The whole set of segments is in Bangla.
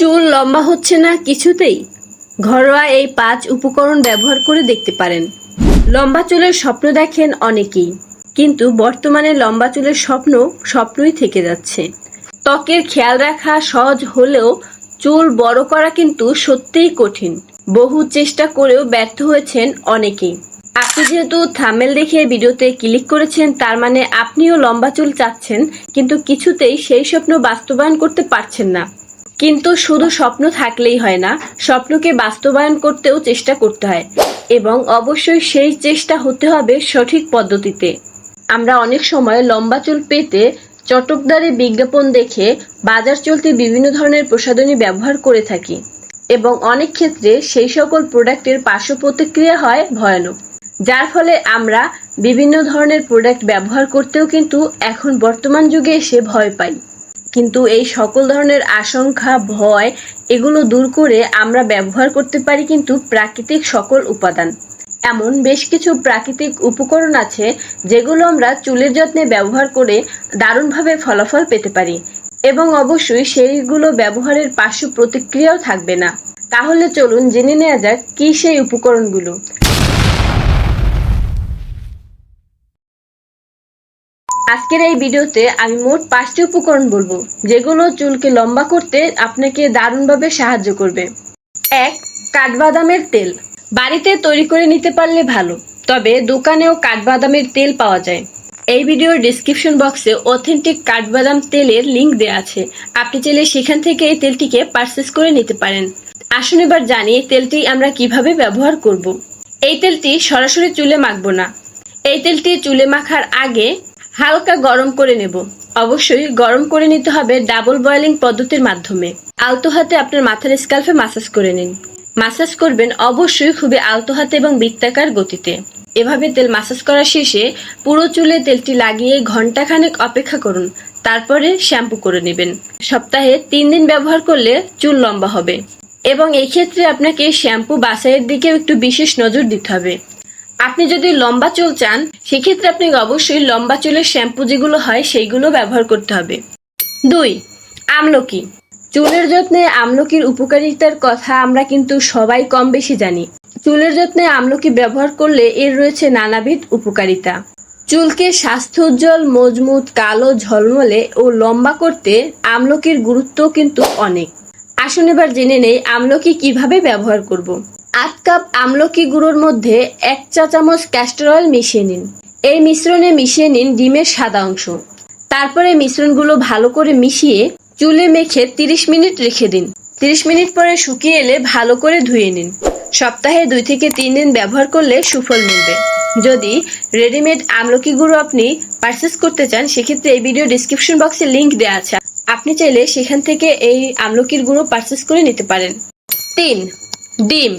চুল লম্বা হচ্ছে না কিছুতেই? ঘরোয়া এই পাঁচ উপকরণ ব্যবহার করে দেখতে পারেন। লম্বা চুলের স্বপ্ন দেখেন অনেকেই, কিন্তু বর্তমানে লম্বা চুলের স্বপ্ন স্বপ্নই থেকে যাচ্ছে। ত্বকের খেয়াল রাখা সহজ হলেও চুল বড় করা কিন্তু সত্যিই কঠিন। বহু চেষ্টা করেও ব্যর্থ হয়েছেন অনেকেই। আপনি যেহেতু থামেল দেখে ভিডিওতে ক্লিক করেছেন, তার মানে আপনিও লম্বা চুল চাচ্ছেন, কিন্তু কিছুতেই সেই স্বপ্ন বাস্তবায়ন করতে পারছেন না। কিন্তু শুধু স্বপ্ন থাকলেই হয় না, স্বপ্নকে বাস্তবায়ন করতেও চেষ্টা করতে হয় এবং অবশ্যই সেই চেষ্টা হতে হবে সঠিক পদ্ধতিতে। আমরা অনেক সময় লম্বা চুল পেতে চটকদারি বিজ্ঞাপন দেখে বাজার চলতে বিভিন্ন ধরনের প্রসাধনী ব্যবহার করে থাকি এবং অনেক ক্ষেত্রে সেই সকল প্রোডাক্টের পার্শ্ব প্রতিক্রিয়া হয় ভয়ানক। যার ফলে আমরা বিভিন্ন ধরনের প্রোডাক্ট ব্যবহার করতেও কিন্তু এখন বর্তমান যুগে এসে ভয় পাই। কিন্তু এই সকল ধরনের আশঙ্কা, ভয়, এগুলো দূর করে আমরা ব্যবহার করতে পারি কিন্তু প্রাকৃতিক সকল উপাদান। এমন বেশ কিছু প্রাকৃতিক উপকরণ আছে যেগুলো আমরা চুলের যত্নে ব্যবহার করে দারুণভাবে ফলাফল পেতে পারি এবং অবশ্যই সেইগুলো ব্যবহারের পার্শ্ব প্রতিক্রিয়াও থাকবে না। তাহলে চলুন জেনে নেওয়া যাক কি সেই উপকরণগুলো। আজকের এই ভিডিওতে আমি মোট পাঁচটি উপকরণ বলব, যেগুলো চুলকে লম্বা করতে আপনাকে দারুণভাবে সাহায্য করবে। এক, কাঠবাদামের তেল। বাড়িতে তৈরি করে নিতে পারলে ভালো, তবে দোকানেও কাঠবাদামের তেল পাওয়া যায়। এই ভিডিওর ডিসক্রিপশন বক্সে অথেন্টিক কাঠবাদাম তেলের লিংক দেওয়া আছে। আপনি চাইলে সেখান থেকে এই তেলটিকে পারচেস করে নিতে পারেন। আসুন এবার জানি তেলটি আমরা কীভাবে ব্যবহার করব। এই তেলটি সরাসরি চুলে মাখবো না। এই তেলটি চুলে মাখার আগে হালকা গরম করে নেব। অবশ্যই গরম করে নিতে হবে ডাবল বয়েলিং পদ্ধতির মাধ্যমে। আলতো হাতে আপনার মাথার স্কাল্পে মাসাজ করে নিন। মাসাজ করবেন অবশ্যই খুবই আলতো হাতে এবং বৃত্তাকার গতিতে। এভাবে তেল মাসাজ করা শেষে পুরো চুলে তেলটি লাগিয়ে ঘন্টাখানেক অপেক্ষা করুন। তারপরে শ্যাম্পু করে নেবেন। সপ্তাহে তিন দিন ব্যবহার করলে চুল লম্বা হবে। এবং এই ক্ষেত্রে আপনাকে শ্যাম্পু বাছাইয়ের দিকেও একটু বিশেষ নজর দিতে হবে। আপনি যদি লম্বা চুল চান, সেক্ষেত্রে আপনাকে অবশ্যই লম্বা চুলের শ্যাম্পু যেগুলো হয়, সেইগুলো ব্যবহার করতে হবে। দুই, আমলকি। চুলের যত্নে আমলকির উপকারিতার কথা আমরা কিন্তু সবাই কম বেশি জানি। চুলের যত্নে আমলকি ব্যবহার করলে এর রয়েছে নানাবিধ উপকারিতা। চুলকে স্বাস্থ্য উজ্জ্বল, মজবুত, কালো, ঝলমলে ও লম্বা করতে আমলকির গুরুত্ব কিন্তু অনেক। আসুন এবার জেনে নেই আমলকি কীভাবে ব্যবহার করব। আধ কাপ আমলকি গুঁড়োর মধ্যে এক চা চামচ ক্যাস্টর অয়েল মিশিয়ে নিন। এই মিশ্রণে মিশিয়ে নিন ডিমের সাদা অংশ। তারপরে মিশ্রণগুলো ভালো করে মিশিয়ে চুলে মেখে 30 মিনিট রেখে দিন। 30 মিনিট পরে শুকিয়ে এলে ভালো করে ধুয়ে নিন। সপ্তাহে দুই থেকে তিন দিন ব্যবহার করলে সুফল মিলবে। যদি রেডিমেড আমলকি গুঁড়ো আপনি পারচেস করতে চান, সেক্ষেত্রে এই ভিডিও ডিসক্রিপশন বক্সে লিংক দেওয়া আছে। আপনি চাইলে সেখান থেকে এই আমলকির গুঁড়ো পারচেস করে নিতে পারেন। তিন, ডিম।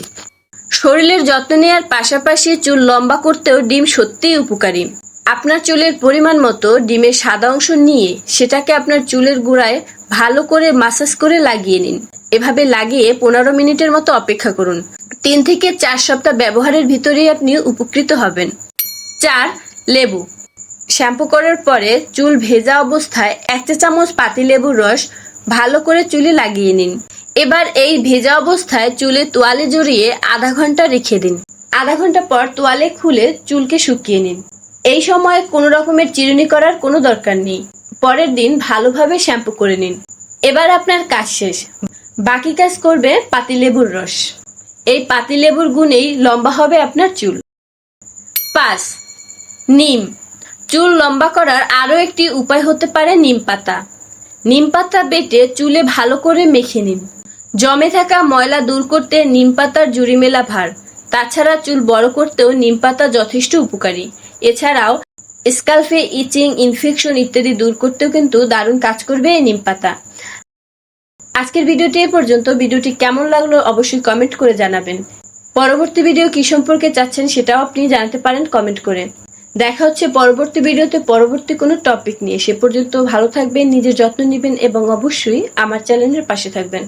শরীরের যত্ন নেওয়ার পাশাপাশি চুল লম্বা করতেও ডিম সত্যিই উপকারী। আপনার চুলের পরিমাণ মতো ডিমের সাদা অংশ নিয়ে সেটাকে আপনার চুলের গোড়ায় ভালো করে মাসাজ করে লাগিয়ে নিন। এভাবে লাগিয়ে পনেরো মিনিটের মতো অপেক্ষা করুন। তিন থেকে চার সপ্তাহ ব্যবহারের ভিতরেই আপনি উপকৃত হবেন। চার, লেবু। শ্যাম্পু করার পরে চুল ভেজা অবস্থায় এক চা চামচ পাতিলেবুর রস ভালো করে চুলে লাগিয়ে নিন। এবার এই ভেজা অবস্থায় চুলে তোয়ালে জড়িয়ে আধা ঘণ্টা রেখে দিন। আধা ঘণ্টা পর তোয়ালে খুলে চুলকে শুকিয়ে নিন। এই সময় কোনো রকমের চিরুনি করার কোনো দরকার নেই। পরের দিন ভালোভাবে শ্যাম্পু করে নিন। এবার আপনার কাজ শেষ। বাকি কাজ করবে পাতিলেবুর রস। এই পাতিলেবুর গুণেই লম্বা হবে আপনার চুল। পাঁচ, নিম। চুল লম্বা করার আরও একটি উপায় হতে পারে নিম পাতা। নিম পাতা বেটে চুলে ভালো করে মেখে নিন। জমে থাকা ময়লা দূর করতে নিম পাতার জুড়ি মেলা ভার। তাছাড়া চুল বড় করতেও নিম পাতা যথেষ্ট উপকারী। এছাড়াও স্কাল্ফে ইচিং, ইনফেকশন ইত্যাদি দূর করতেও কিন্তু দারুণ কাজ করবে এই নিম পাতা আজকের ভিডিওটি এ পর্যন্ত। ভিডিওটি কেমন লাগল অবশ্যই কমেন্ট করে জানাবেন। পরবর্তী ভিডিও কি সম্পর্কে চাচ্ছেন সেটাও আপনি জানাতে পারেন কমেন্ট করে। দেখা হচ্ছে পরবর্তী ভিডিওতে পরবর্তী কোনো টপিক নিয়ে। সে পর্যন্ত ভালো থাকবেন, নিজের যত্ন নেবেন এবং অবশ্যই আমার চ্যানেলের পাশে থাকবেন।